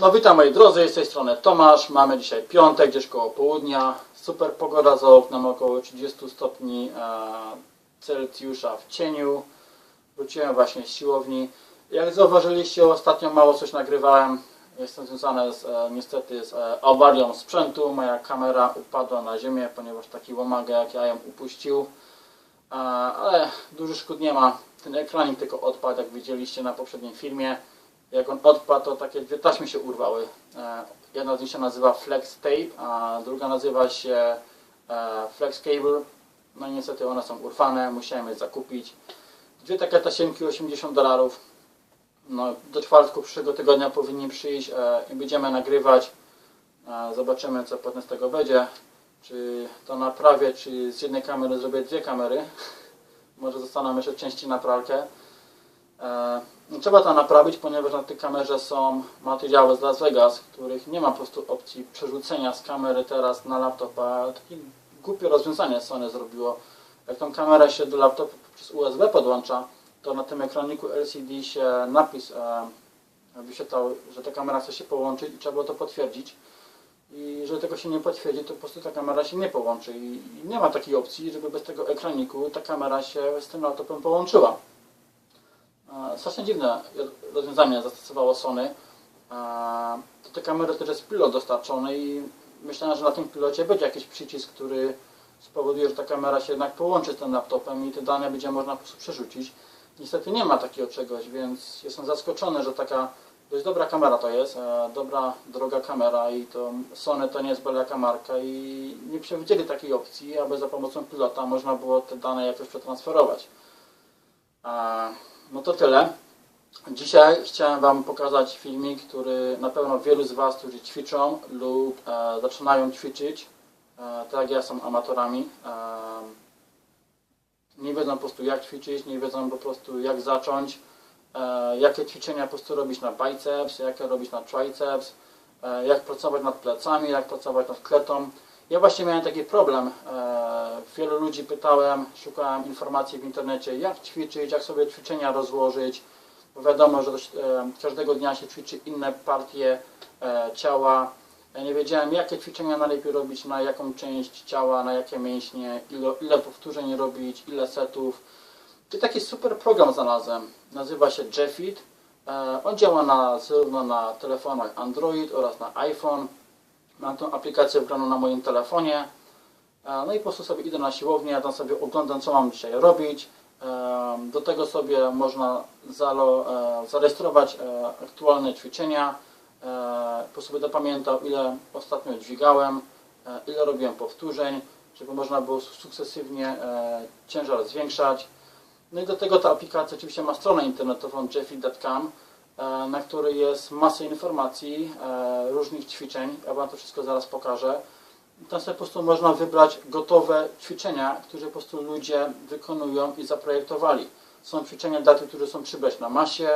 No witam moi drodzy, z tej strony Tomasz. Mamy dzisiaj piątek, gdzieś koło południa. Super pogoda za oknem, około 30 stopni e, Celsjusza w cieniu. Wróciłem właśnie z siłowni. Jak zauważyliście, ostatnio mało coś nagrywałem. Jestem związany z, e, niestety z e, awarią sprzętu. Moja kamera upadła na ziemię, ponieważ taki łomagę jak ja ją upuścił. Ale duży szkód nie ma. Ten ekranik tylko odpadł, jak widzieliście na poprzednim filmie. Jak on odpadł, to takie dwie taśmy się urwały. E, Jedna z nich się nazywa Flex Tape, a druga nazywa się e, Flex Cable. No i niestety one są urwane, musiałem je zakupić. Dwie takie tasiemki 80 dolarów. No, do czwartku przyszłego tygodnia powinni przyjść e, i będziemy nagrywać. Zobaczymy co potem z tego będzie. Czy to naprawię, czy z jednej kamery zrobię dwie kamery. Może zostaną jeszcze części na pralkę. No, Trzeba to naprawić, ponieważ na tej kamerze są materiały z Las Vegas, których nie ma po prostu opcji przerzucenia z kamery teraz na laptopa. Takie głupie rozwiązanie Sony zrobiło. Jak tą kamerę się do laptopa przez USB podłącza, to na tym ekraniku LCD się napis e, wyświetlał, że ta kamera chce się połączyć i trzeba było to potwierdzić. I że tego się nie potwierdzi, to po prostu ta kamera się nie połączy. I nie ma takiej opcji, żeby bez tego ekraniku ta kamera się z tym laptopem połączyła. Strasznie dziwne rozwiązanie zastosowało Sony. Do tej kamery też jest pilot dostarczony i myślałem, że na tym pilocie będzie jakiś przycisk, który spowoduje, że ta kamera się jednak połączy z tym laptopem i te dane będzie można po prostu przerzucić. Niestety nie ma takiego czegoś, więc jestem zaskoczony, że taka dość dobra kamera to jest, e, dobra, droga kamera i to Sony to nie jest byle marka i nie przewidzieli takiej opcji, aby za pomocą pilota można było te dane jakoś przetransferować. No to tyle. Dzisiaj chciałem Wam pokazać filmik, który na pewno wielu z Was, którzy ćwiczą lub e, zaczynają ćwiczyć, e, tak jak ja, są amatorami. E, nie wiedzą po prostu jak ćwiczyć, nie wiedzą po prostu jak zacząć, e, jakie ćwiczenia po prostu robić na biceps, jakie robić na triceps, e, jak pracować nad plecami, jak pracować nad kletą. Ja właśnie miałem taki problem. E, wielu ludzi pytałem, szukałem informacji w internecie, jak ćwiczyć, jak sobie ćwiczenia rozłożyć. Bo wiadomo, że e, każdego dnia się ćwiczy inne partie e, ciała. Ja nie wiedziałem, jakie ćwiczenia najlepiej robić, na jaką część ciała, na jakie mięśnie, ile, ile powtórzeń robić, ile setów. I taki super program znalazłem. Nazywa się Jeffit. On działa na, zarówno na telefonach Android oraz na iPhone. Mam tą aplikację wgraną na moim telefonie. E, No i po prostu sobie idę na siłownię, tam sobie oglądam, co mam dzisiaj robić. Do tego sobie można e, zarejestrować e, aktualne ćwiczenia. Po prostu będę ile ostatnio dźwigałem, ile robiłem powtórzeń, żeby można było sukcesywnie ciężar zwiększać. No i do tego ta aplikacja oczywiście ma stronę internetową jeffy.com, na której jest masa informacji, e, różnych ćwiczeń. Ja Wam to wszystko zaraz pokażę. Tam sobie po prostu można wybrać gotowe ćwiczenia, które po prostu ludzie wykonują i zaprojektowali. Są ćwiczenia dla tych, którzy chcą przybrać na masie,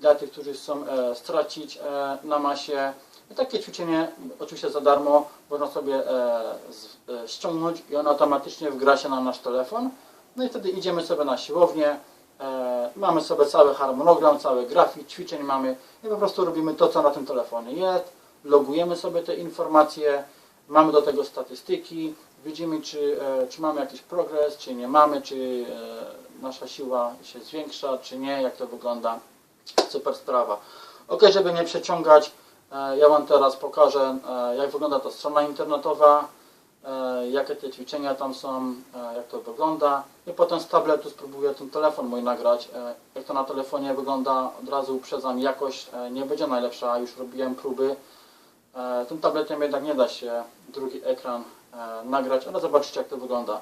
dla tych, którzy chcą e, stracić e, na masie. I takie ćwiczenie oczywiście za darmo można sobie e, e, ściągnąć i ono automatycznie wgra się na nasz telefon. No i wtedy idziemy sobie na siłownię, e, mamy sobie cały harmonogram, cały grafik ćwiczeń mamy i po prostu robimy to, co na tym telefonie jest, logujemy sobie te informacje, mamy do tego statystyki, widzimy, czy, e, czy mamy jakiś progres, czy nie mamy, czy e, nasza siła się zwiększa, czy nie, jak to wygląda. Super sprawa. Ok, żeby nie przeciągać, ja Wam teraz pokażę, jak wygląda ta strona internetowa, jakie te ćwiczenia tam są, e, jak to wygląda. I potem z tabletu spróbuję ten telefon mój nagrać. E, Jak to na telefonie wygląda, od razu uprzedzam, jakość e, nie będzie najlepsza, już robiłem próby. E, Tym tabletem jednak nie da się drugi ekran e, nagrać, ale zobaczycie jak to wygląda.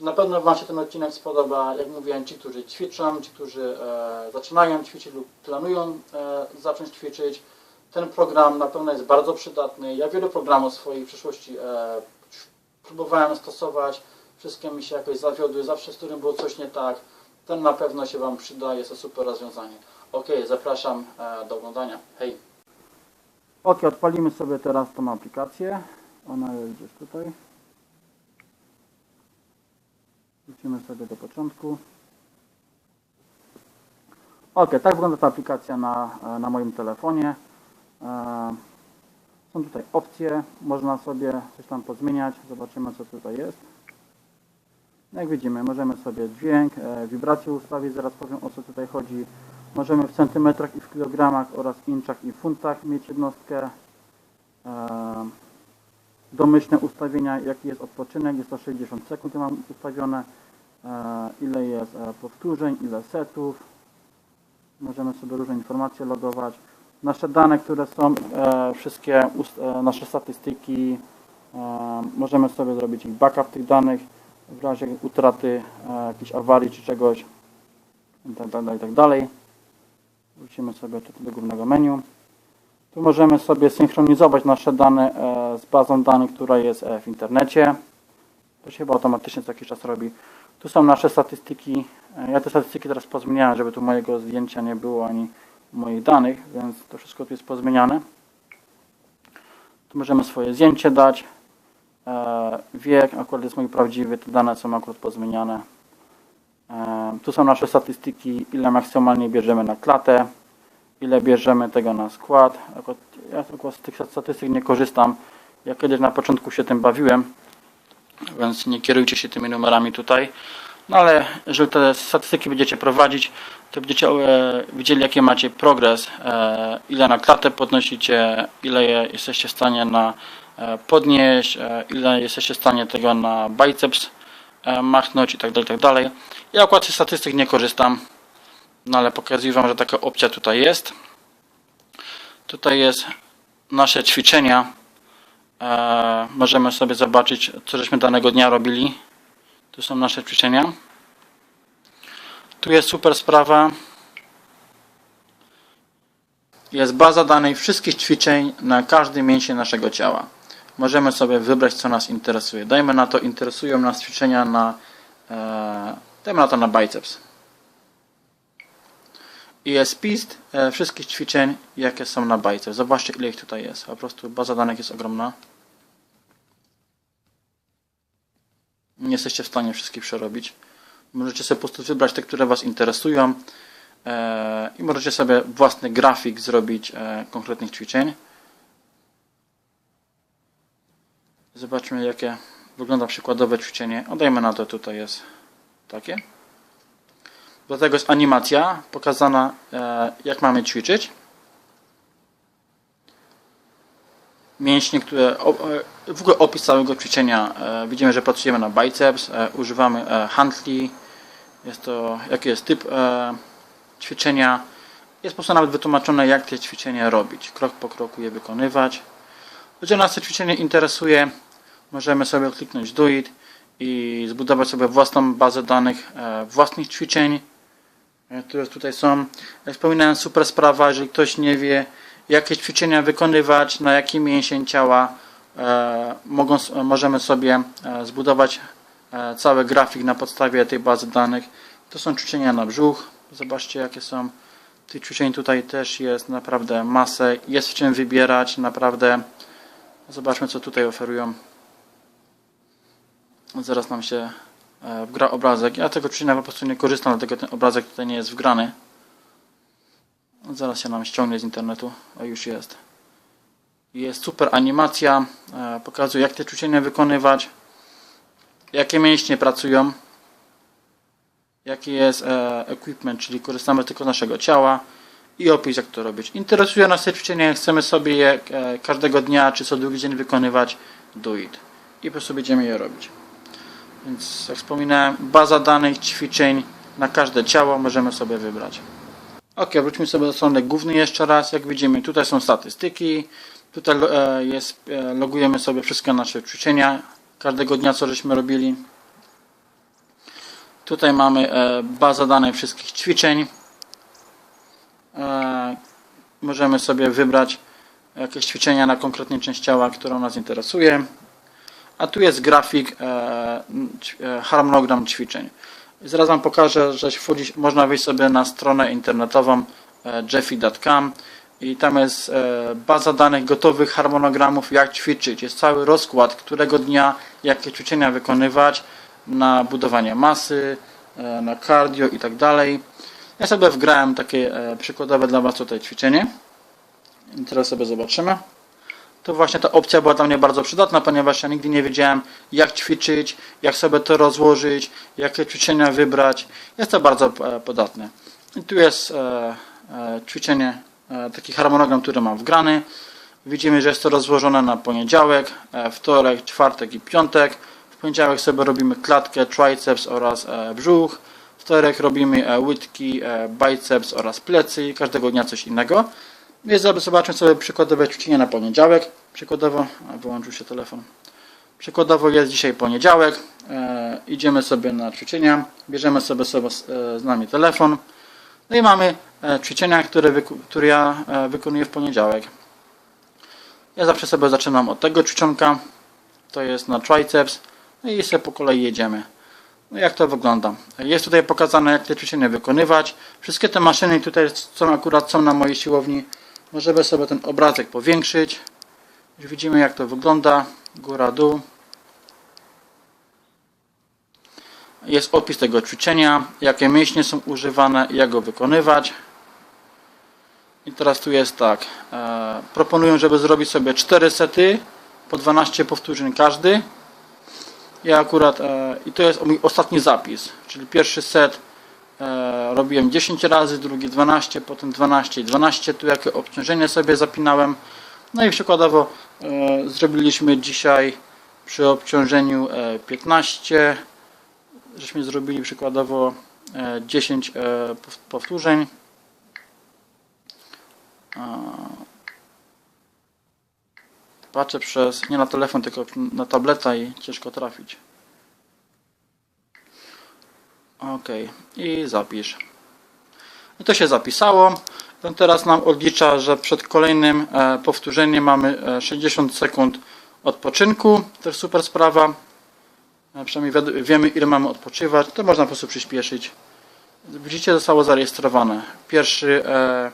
Na pewno Wam się ten odcinek spodoba, jak mówiłem, ci, którzy ćwiczą, ci, którzy e, zaczynają ćwiczyć lub planują e, zacząć ćwiczyć. Ten program na pewno jest bardzo przydatny. Ja wiele programów w przyszłości e, próbowałem stosować, wszystkie mi się jakoś zawiodły, zawsze z którym było coś nie tak. Ten na pewno się Wam przyda, jest to super rozwiązanie. Ok, zapraszam e, do oglądania. Hej! Ok, odpalimy sobie teraz tą aplikację. Ona gdzieś tutaj. Wrócimy sobie do początku. Ok, tak wygląda ta aplikacja na, na moim telefonie. Są tutaj opcje, można sobie coś tam pozmieniać. Zobaczymy co tutaj jest. Jak widzimy, możemy sobie dźwięk, e, wibrację ustawić, zaraz powiem o co tutaj chodzi. Możemy w centymetrach i w kilogramach oraz inczach i funtach mieć jednostkę. E, domyślne ustawienia, jaki jest odpoczynek, jest to 60 sekund, ja mam ustawione, e, ile jest e, powtórzeń, ile setów. Możemy sobie różne informacje logować. Nasze dane, które są, e, wszystkie e, nasze statystyki, e, możemy sobie zrobić ich backup tych danych w razie utraty jakiejś awarii czy czegoś i tak dalej, i tak. Wrócimy sobie do głównego menu. Tu możemy sobie synchronizować nasze dane z bazą danych, która jest w internecie. To się chyba automatycznie co jakiś czas robi. Tu są nasze statystyki. Ja te statystyki teraz pozmieniałem, żeby tu mojego zdjęcia nie było ani moich danych, więc to wszystko tu jest pozmieniane. Tu możemy swoje zdjęcie dać. E, Wiek akurat jest mój prawdziwy, te dane są akurat pozmieniane. E, Tu są nasze statystyki, ile maksymalnie bierzemy na klatę ile bierzemy tego na skład. Ja akurat z tych statystyk nie korzystam. Ja kiedyś na początku się tym bawiłem, więc nie kierujcie się tymi numerami tutaj. No ale jeżeli te statystyki będziecie prowadzić, to będziecie e, widzieli jaki macie progres, e, ile na klatę podnosicie, ile je, jesteście w stanie na e, podnieść, ile jesteście w stanie tego na biceps machnąć i tak dalej, i tak. Ja akurat z statystyk nie korzystam. No ale pokazuję Wam, że taka opcja tutaj jest. Tutaj jest nasze ćwiczenia. Możemy sobie zobaczyć, co żeśmy danego dnia robili. Tu są nasze ćwiczenia. Tu jest super sprawa. Jest baza danych wszystkich ćwiczeń na każdy mięsień naszego ciała. Możemy sobie wybrać, co nas interesuje. Dajmy na to, interesują nas ćwiczenia na, e, dajmy na to na biceps i jest spis e, wszystkich ćwiczeń, jakie są na bajce. Zobaczcie, ile ich tutaj jest. Po prostu baza danych jest ogromna. Nie jesteście w stanie wszystkich przerobić. Możecie sobie po prostu wybrać te, które Was interesują e, i możecie sobie własny grafik zrobić e, konkretnych ćwiczeń. Zobaczmy, jakie wygląda przykładowe ćwiczenie. Odajmy na to, tutaj jest takie. Do tego jest animacja pokazana, e, jak mamy ćwiczyć. Mięśnie, które. W ogóle opis całego ćwiczenia. Widzimy, że pracujemy na biceps, używamy handli. Jest to, jaki jest typ e, ćwiczenia. Jest po prostu nawet wytłumaczone, jak te ćwiczenia robić. Krok po kroku je wykonywać. Jeżeli nas to ćwiczenie interesuje, możemy sobie kliknąć do it i zbudować sobie własną bazę danych e, własnych ćwiczeń, e, które tutaj są. Jak wspominałem, super sprawa, jeżeli ktoś nie wie, jakie ćwiczenia wykonywać, na jaki mięsień ciała, e, mogą, możemy sobie e, zbudować cały grafik na podstawie tej bazy danych. To są ćwiczenia na brzuch. Zobaczcie, jakie są. Tych ćwiczeń tutaj też jest naprawdę masę. Jest w czym wybierać, naprawdę. Zobaczmy, co tutaj oferują. Zaraz nam się e, wgra obrazek. Ja tego ćwiczenia po prostu nie korzystam, dlatego ten obrazek tutaj nie jest wgrany. Zaraz się nam ściągnie z internetu, a już jest. Jest super animacja, e, pokazuje jak te ćwiczenia wykonywać, jakie mięśnie pracują, jaki jest e, equipment, czyli korzystamy tylko z naszego ciała i opis jak to robić. Interesuje nas te ćwiczenia, chcemy sobie je e, każdego dnia czy co drugi dzień wykonywać, do it. I po prostu będziemy je robić. Więc jak wspominałem, baza danych, ćwiczeń na każde ciało możemy sobie wybrać. Ok, wróćmy sobie do strony głównej jeszcze raz. Jak widzimy, tutaj są statystyki. Tutaj e, jest, logujemy sobie wszystkie nasze ćwiczenia każdego dnia, co żeśmy robili. Tutaj mamy e, bazę danych wszystkich ćwiczeń. E, możemy sobie wybrać jakieś ćwiczenia na konkretnej części ciała, która nas interesuje. A tu jest grafik, e, harmonogram ćwiczeń. Zaraz Wam pokażę, że można wejść sobie na stronę internetową jeffy.com i tam jest e, baza danych gotowych harmonogramów, jak ćwiczyć. Jest cały rozkład, którego dnia, jakie ćwiczenia wykonywać na budowanie masy, e, na cardio i tak dalej. Ja sobie wgrałem takie e, przykładowe dla Was tutaj ćwiczenie. I teraz sobie zobaczymy. to właśnie ta opcja była dla mnie bardzo przydatna, ponieważ ja nigdy nie wiedziałem, jak ćwiczyć, jak sobie to rozłożyć, jakie ćwiczenia wybrać. Jest to bardzo podatne. I tu jest ćwiczenie, taki harmonogram, który mam wgrany. Widzimy, że jest to rozłożone na poniedziałek, e, wtorek, czwartek i piątek. W poniedziałek sobie robimy klatkę, triceps oraz e, brzuch. Wtorek robimy e, łydki, e, biceps oraz plecy. Każdego dnia coś innego. Więc zobaczmy sobie przykładowe ćwiczenia na poniedziałek. Przykładowo, wyłączył się telefon. Przykładowo jest dzisiaj poniedziałek. E, idziemy sobie na ćwiczenia. Bierzemy sobie, sobie e, z nami telefon. No i mamy e, ćwiczenia, które, które ja e, wykonuję w poniedziałek. Ja zawsze sobie zaczynam od tego ćwiczonka. To jest na triceps. No i sobie po kolei jedziemy. No jak to wygląda? Jest tutaj pokazane, jak te ćwiczenia wykonywać. Wszystkie te maszyny tutaj, co akurat są na mojej siłowni, możemy sobie ten obrazek powiększyć. Już widzimy, jak to wygląda. Góra, dół. Jest opis tego ćwiczenia, jakie mięśnie są używane jak go wykonywać. I teraz tu jest tak. E, proponuję, żeby zrobić sobie 4 sety po 12 powtórzeń każdy. Ja akurat, e, i to jest mój ostatni zapis, czyli pierwszy set e, robiłem 10 razy, drugi 12, potem 12 i 12, tu jakie obciążenie sobie zapinałem. No i przykładowo zrobiliśmy dzisiaj przy obciążeniu e, 15, żeśmy zrobili przykładowo e, 10 e, pow- powtórzeń. A, Patrzę przez, nie na telefon, tylko na tableta i ciężko trafić. Ok, i zapisz. I to się zapisało. To teraz nam odlicza, że przed kolejnym e, powtórzeniem mamy e, 60 sekund odpoczynku. Też super sprawa. E, przynajmniej wiemy ile mamy odpoczywać. To można po prostu przyspieszyć. Widzicie, zostało zarejestrowane. Pierwszy, e,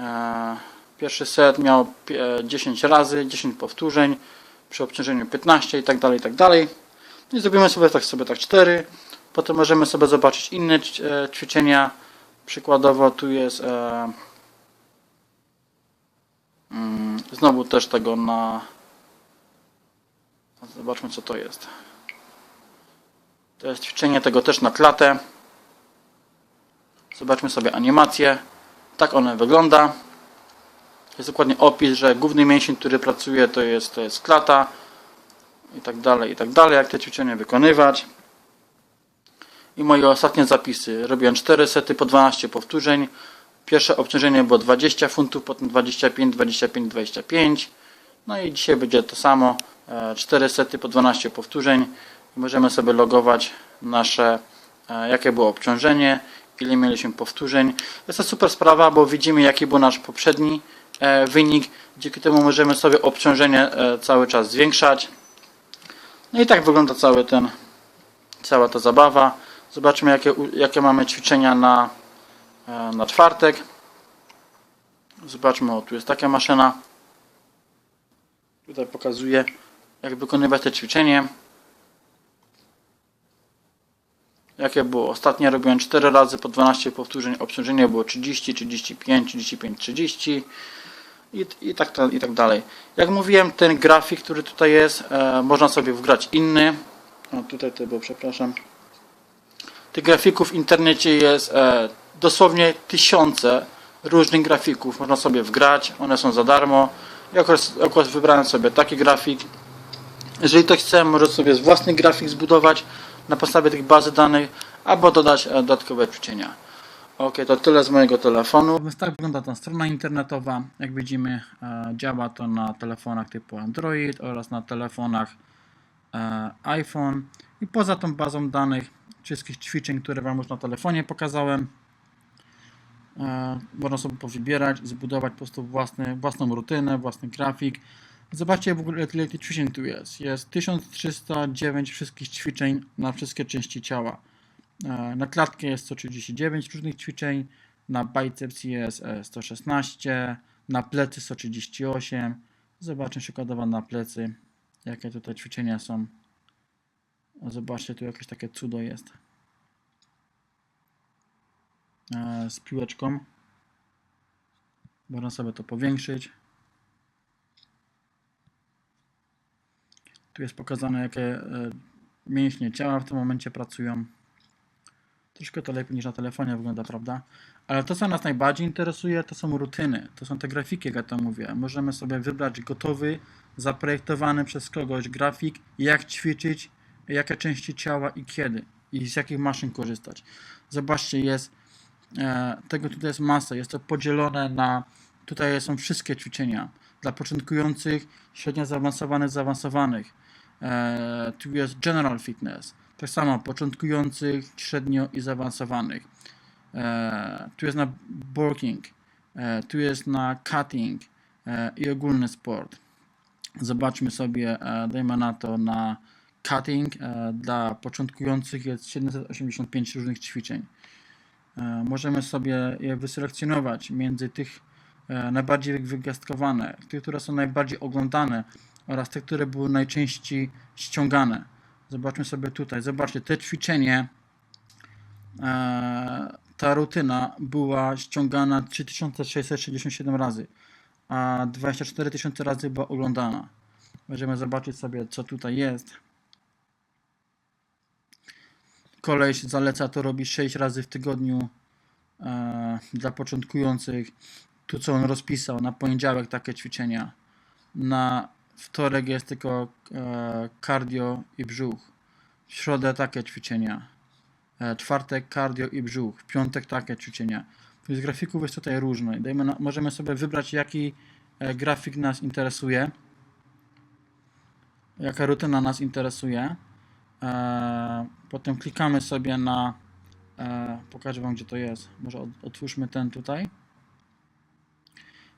e, pierwszy set miał pi- e, 10 razy, 10 powtórzeń przy obciążeniu 15 i tak dalej, i tak dalej. I zrobimy sobie tak, sobie tak 4. Potem możemy sobie zobaczyć inne e, ćwiczenia. Przykładowo tu jest e, mm, znowu też tego na zobaczmy co to jest. To jest ćwiczenie tego też na klatę. Zobaczmy sobie animację. Tak one wygląda. Jest dokładnie opis, że główny mięsień, który pracuje to jest, to jest klata i tak dalej, i tak dalej, jak te ćwiczenia wykonywać. I moje ostatnie zapisy. Robiłem 4 sety po 12 powtórzeń. Pierwsze obciążenie było 20 funtów, potem 25, 25, 25. No i dzisiaj będzie to samo. 4 sety po 12 powtórzeń. Możemy sobie logować nasze, e, jakie było obciążenie, ile mieliśmy powtórzeń. Jest to super sprawa, bo widzimy jaki był nasz poprzedni e, wynik. Dzięki temu możemy sobie obciążenie e, cały czas zwiększać. No i tak wygląda cały ten, cała ta zabawa. Zobaczmy jakie, jakie mamy ćwiczenia na, na czwartek. Zobaczmy, o tu jest taka maszyna. Tutaj pokazuje jak wykonywać te ćwiczenie. Jakie było? Ostatnio robiłem 4 razy po 12 powtórzeń. Obciążenie było 30, 35, 35, 30 i, i, tak, i tak dalej. Jak mówiłem, ten grafik, który tutaj jest, e, można sobie wgrać inny. O, tutaj to było, przepraszam. Tych grafików w internecie jest e, dosłownie tysiące różnych grafików. Można sobie wgrać, one są za darmo. Ja akurat, akurat wybrałem sobie taki grafik. Jeżeli ktoś chce, może sobie własny grafik zbudować na podstawie tych bazy danych, albo dodać e, dodatkowe ćwiczenia. Ok, to tyle z mojego telefonu. Tak wygląda ta strona internetowa. Jak widzimy, e, działa to na telefonach typu Android oraz na telefonach e, iPhone. I poza tą bazą danych wszystkich ćwiczeń, które Wam już na telefonie pokazałem, można sobie powybierać, zbudować po prostu własny, własną rutynę, własny grafik. Zobaczcie w ogóle ile tych ćwiczeń tu jest. Jest 1309 wszystkich ćwiczeń na wszystkie części ciała. E, Na klatkę jest 139 różnych ćwiczeń, na biceps jest e, 116, na plecy 138. Zobaczmy przykładowo na plecy, jakie tutaj ćwiczenia są. Zobaczcie, tu jakieś takie cudo jest. E, Z piłeczką. Można sobie to powiększyć. Tu jest pokazane, jakie e, mięśnie ciała w tym momencie pracują. Troszkę to lepiej niż na telefonie wygląda, prawda? Ale to, co nas najbardziej interesuje, to są rutyny. To są te grafiki, jak ja to mówię. Możemy sobie wybrać gotowy, zaprojektowany przez kogoś grafik, jak ćwiczyć, jakie części ciała i kiedy. I z jakich maszyn korzystać. Zobaczcie, jest e, tego tutaj jest masa. Jest to podzielone na. Tutaj są wszystkie ćwiczenia dla początkujących, średnio zaawansowanych, zaawansowanych. E, tu jest general fitness. Tak samo początkujących, średnio i zaawansowanych. E, tu jest na bulking, e, tu jest na cutting i ogólny sport. Zobaczmy sobie, dajmy na to na cutting. Dla początkujących jest 785 różnych ćwiczeń. Możemy sobie je wyselekcjonować między tych najbardziej wygwiazdkowane, tych, które są najbardziej oglądane oraz te, które były najczęściej ściągane. Zobaczmy sobie tutaj. Zobaczcie, te ćwiczenie, e, ta rutyna była ściągana 3667 razy, a 24 tysiące razy była oglądana. Możemy zobaczyć sobie, co tutaj jest. Koleś zaleca to robić 6 razy w tygodniu e, dla początkujących. Tu co on rozpisał, na poniedziałek takie ćwiczenia, na wtorek jest tylko e, cardio i brzuch, w środę takie ćwiczenia, e, czwartek cardio i brzuch, w piątek takie ćwiczenia. Z grafików jest tutaj różno. i Dajmy na, możemy sobie wybrać jaki e, grafik nas interesuje, jaka rutyna nas interesuje. E, potem klikamy sobie na. E, pokażę Wam, gdzie to jest. Może otwórzmy ten tutaj.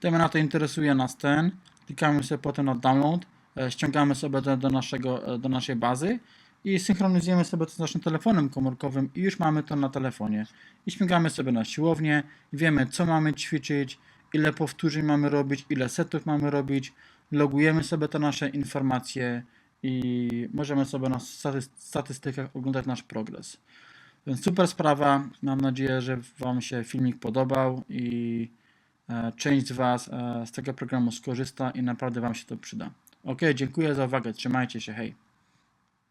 Dajmy na to, interesuje nas ten. Klikamy sobie potem na download. E, ściągamy sobie to do, naszego, e, do naszej bazy i synchronizujemy sobie to z naszym telefonem komórkowym i już mamy to na telefonie. I śmigamy sobie na siłownię, wiemy co mamy ćwiczyć, ile powtórzeń mamy robić, ile setów mamy robić, logujemy sobie te nasze informacje i możemy sobie na staty- statystykach oglądać nasz progres. Więc super sprawa. Mam nadzieję, że Wam się filmik podobał i część z Was e, z tego programu skorzysta i naprawdę Wam się to przyda. Ok, dziękuję za uwagę. Trzymajcie się. Hej.